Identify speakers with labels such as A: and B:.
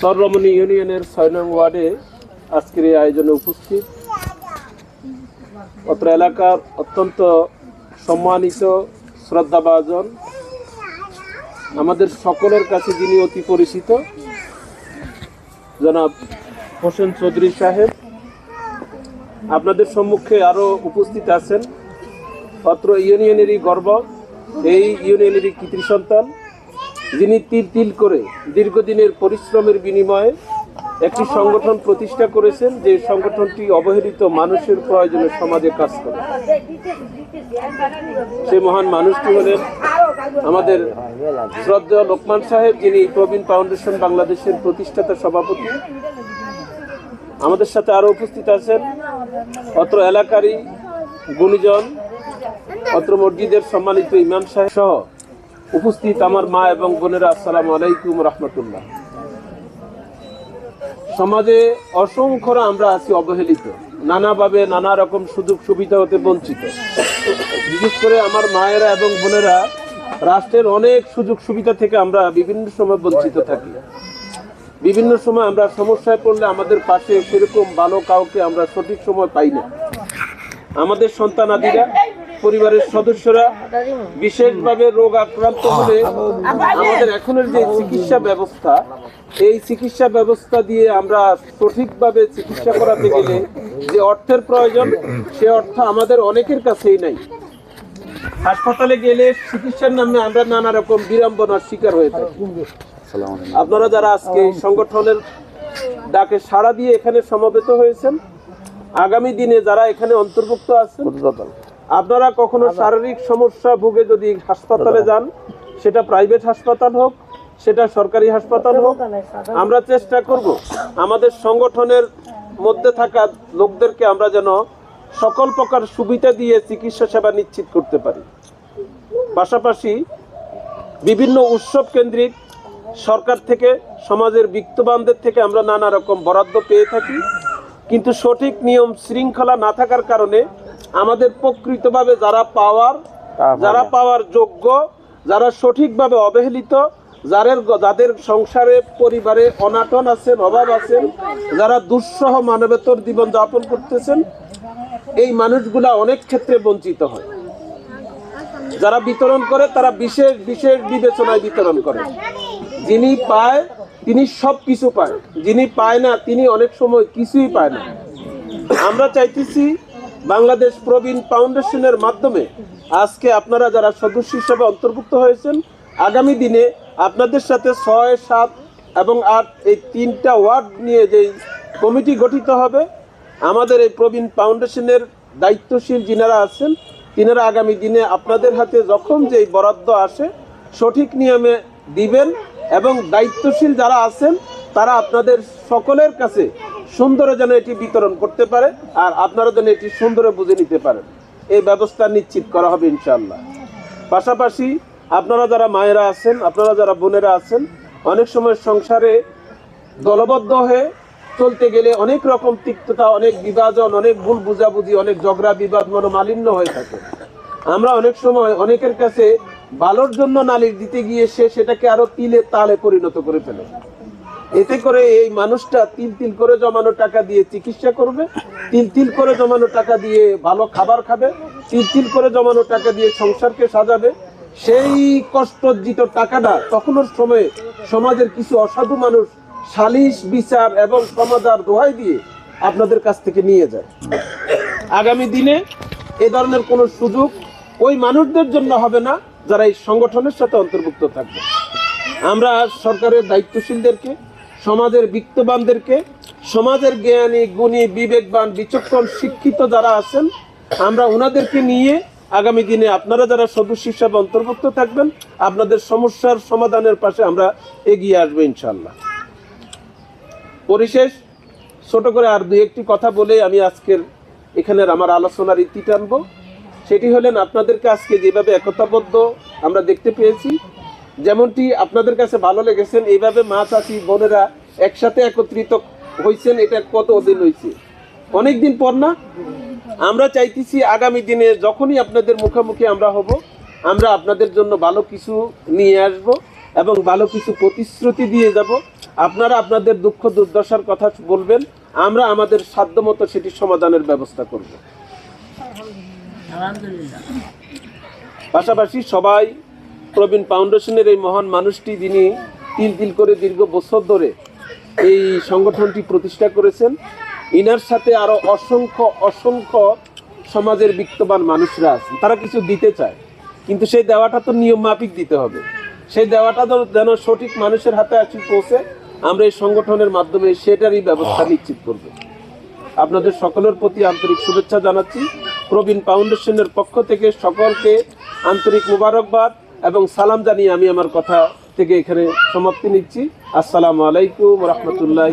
A: সররমণী ইউনিয়নের ছয় নং ওয়ার্ডে আজকের এই আয়োজনে উপস্থিত। অত্র এলাকার অত্যন্ত সম্মানিত, শ্রদ্ধাভাজন, আমাদের সকলের কাছে যিনি অতি পরিচিত, জনাব হোসেন চৌধুরী সাহেব। আপনাদের সম্মুখে আরও উপস্থিত আছেন। অত্র ইউনিয়নেরই গর্ব, এই ইউনিয়নেরই কৃতি সন্তান যিনি তিল তিল করে দীর্ঘদিনের পরিশ্রমের বিনিময়ে একটি সংগঠন প্রতিষ্ঠা করেছেন, যে সংগঠনটি অবহেলিত মানুষের প্রয়োজনে সমাজে কাজ করে। সেই মহান মানুষটি হলেন আমাদের শ্রদ্ধা লোকমান সাহেব, যিনি প্রবীণ ফাউন্ডেশন বাংলাদেশের প্রতিষ্ঠাতা সভাপতি। আমাদের সাথে আরও উপস্থিত আছেন অত্র এলাকারই গুণীজন, অত্র মসজিদের সম্মানিত ইমাম সাহেব সহ উপস্থিত আমার মা এবং বোনেরা, আসসালামু আলাইকুম রহমতুল্লাহ। সমাজে অসংখ্যরা আমরা আছি অবহেলিত, নানাভাবে নানা রকম সুযোগ সুবিধা হতে বঞ্চিত। বিশেষ করে আমার মায়েরা এবং বোনেরা, রাষ্ট্রের অনেক সুযোগ সুবিধা থেকে আমরা বিভিন্ন সময় বঞ্চিত থাকি। বিভিন্ন সময় আমরা সমস্যায় পড়লে আমাদের পাশে সেরকম ভালো কাউকে আমরা সঠিক সময় পাই না। আমাদের সন্তানাদিরা পরিবারের সদস্যরা বিশেষভাবে রোগ আক্রান্ত হলে আমাদের এখনের যে চিকিৎসা ব্যবস্থা, এই চিকিৎসা ব্যবস্থা দিয়ে আমরা সঠিকভাবে চিকিৎসা করাতে গেলে যে অর্থের প্রয়োজন, সে অর্থ আমাদের অনেকের কাছেই নাই। হাসপাতালে গেলে চিকিৎসার নামে আমরা নানা রকম বিড়ম্বনার শিকার হয়ে থাকি। আপনারা যারা আজকে এই সংগঠনের ডাকে সাড়া দিয়ে এখানে সমবেত হয়েছেন, আগামী দিনে যারা এখানে অন্তর্ভুক্ত আছেন আপনারা কখনো শারীরিক সমস্যা ভুগে যদি হাসপাতালে যান সেটা প্রাইভেট হাসপাতাল হোক সেটা সরকারি হাসপাতাল হোক আমরা চেষ্টা করব আমাদের সংগঠনের মধ্যে থাকা লোকদেরকে আমরা যেন সকল প্রকার সুবিধা দিয়ে চিকিৎসা সেবা নিশ্চিত করতে পারি। পাশাপাশি বিভিন্ন উৎসব কেন্দ্রিক সরকার থেকে সমাজের বিত্তবানদের থেকে আমরা নানা রকম বরাদ্দ পেয়ে থাকি। কিন্তু সঠিক নিয়ম শৃঙ্খলা না থাকার কারণে আমাদের প্রকৃতভাবে যারা পাওয়ার যারা পাওয়ার যোগ্য যারা সঠিকভাবে অবহেলিত যাদের যাদের সংসারে পরিবারে অনাটন আছেন অভাব আছেন যারা দুঃসহ মানবেতর জীবন যাপন করতেছেন এই মানুষগুলা অনেক ক্ষেত্রে বঞ্চিত হয়। যারা বিতরণ করে তারা বিশেষ বিশেষ বিবেচনায় বিতরণ করে। যিনি পায় তিনি সব কিছু পায়। যিনি পায় না, তিনি অনেক সময় কিছুই পায় না। আমরা চাইতেছি বাংলাদেশ প্রবীণ ফাউন্ডেশনের মাধ্যমে আজকে আপনারা যারা সদস্য হিসেবে অন্তর্ভুক্ত হয়েছেন, আগামী দিনে আপনাদের সাথে ছয়, সাত এবং আট এই তিনটা ওয়ার্ড নিয়ে যেই কমিটি গঠিত হবে, আমাদের এই প্রবীণ ফাউন্ডেশনের দায়িত্বশীল যিনারা আছেন, তিনারা আগামী দিনে আপনাদের হাতে যখন যেই বরাদ্দ আসে, সঠিক নিয়মে দিবেন। এবং দায়িত্বশীল যারা আছেন, তারা আপনাদের সকলের কাছে সুন্দরে যেন এটি বিতরণ করতে পারে আর আপনারা যেন এটি সুন্দরে বুঝে নিতে পারেন। এই ব্যবস্থা নিশ্চিত করা হবে ইনশাল্লাহ পাশাপাশি আপনারা যারা মায়েরা আছেন, আপনারা যারা বোনেরা আছেন, অনেক সময় সংসারে দলবদ্ধ হয়ে চলতে গেলে অনেক রকম তিক্ততা, অনেক বিভাজন, অনেক ভুল বুঝাবুঝি, অনেক ঝগড়া বিবাদ মনোমালিন্য হয়ে থাকে। আমরা অনেক সময় অনেকের কাছে ভালোর জন্য নালিশ দিতে গিয়ে সে সেটাকে আরও তিলে তালে পরিণত করে ফেলে। এতে করে এই মানুষটা তিল তিল করে জমানো টাকা দিয়ে চিকিৎসা করবে, তিল তিল করে জমানো টাকা দিয়ে ভালো খাবার খাবে, তিল তিল করে জমানো টাকা দিয়ে সংসারকে সাজাবে। সেই কষ্টর্জিত টাকাটা তখনও সময়ে সমাজের কিছু অসাধু মানুষ সালিশ, বিচার এবং সমাধার দোহাই দিয়ে আপনাদের কাছ থেকে নিয়ে যায়। আগামী দিনে এ ধরনের কোনো সুযোগ ওই মানুষদের জন্য হবে না। যারা এই সংগঠনের সাথে অন্তর্ভুক্ত থাকবে। আমরা সরকারের দায়িত্বশীলদেরকে, সমাজের বিত্তবানদেরকে, সমাজের জ্ঞানী, গুণী, বিবেকবান, বিচক্ষণ, শিক্ষিত যারা আছেন, আমরা ওনাদেরকে নিয়ে আগামী দিনে আপনারা যারা সদস্য হিসাবে অন্তর্ভুক্ত থাকবেন, আপনাদের সমস্যার সমাধানের পাশে আমরা এগিয়ে আসব ইনশাল্লাহ পরিশেষ, ছোট করে আর দু একটি কথা বলে আমি আজকের এখানের আমার আলোচনার ইতি টানবো। সেটি হলেন আপনাদেরকে আজকে যেভাবে একতাবদ্ধ আমরা দেখতে পেয়েছি, যেমনটি আপনাদের কাছে ভালো লেগেছেন এইভাবে মা চাষি বোনেরা একসাথে একত্রিত হয়েছেন এটা কত দিন হয়েছে অনেক দিন পর না, আমরা চাইতেছি আগামী দিনে যখনই আপনাদের মুখোমুখি আমরা হব, আমরা আপনাদের জন্য ভালো কিছু নিয়ে আসব এবং ভালো কিছু প্রতিশ্রুতি দিয়ে যাব। আপনারা আপনাদের দুঃখ, দুর্দশার কথা বলবেন, আমরা আমাদের সাধ্যমতো সেটি সমাধানের ব্যবস্থা করব। পাশাপাশি সবাই প্রবীণ ফাউন্ডেশনের এই মহান মানুষটি, যিনি তিল তিল করে দীর্ঘ বছর ধরে এই সংগঠনটি প্রতিষ্ঠা করেছেন, ইনার সাথে আরও অসংখ্য অসংখ্য সমাজের বিত্তবান মানুষরা আছেন। তারা কিছু দিতে চায়, কিন্তু সেই দেওয়াটা তো নিয়ম মাফিক দিতে হবে। সেই দেওয়াটা তো যেন সঠিক মানুষের হাতে আসি, পৌঁছে আমরা এই সংগঠনের মাধ্যমে সেটারই ব্যবস্থা নিশ্চিত করব। আপনাদের সকলের প্রতি আন্তরিক শুভেচ্ছা জানাচ্ছি। প্রবীণ ফাউন্ডেশনের পক্ষ থেকে সকলকে আন্তরিক মুবারকবাদ এবং সালাম জানিয়ে আমি আমার কথা থেকে এখানে সমাপ্তি নিচ্ছি। আসসালামু আলাইকুম রহমতুল্লাহ